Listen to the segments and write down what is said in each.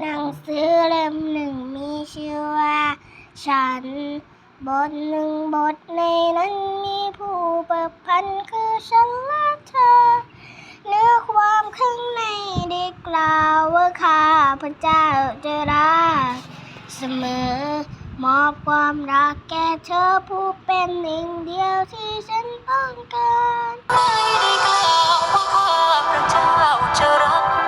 หนังสือเล่มหนึ่งมีชื่อว่า ฉัน บทหนึ่งบทในนั้นมีผู้ประพันธ์คือฉันและเธอ เนื้อความข้างในได้กล่าวว่าข้าพระเจ้าจะรักเสมอ มอบความรักแก่เธอผู้เป็นหนึ่งเดียวที่ฉันต้องการไม่ได้กล่าวว่าข้าพระเจ้าจะรัก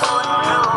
คนรู้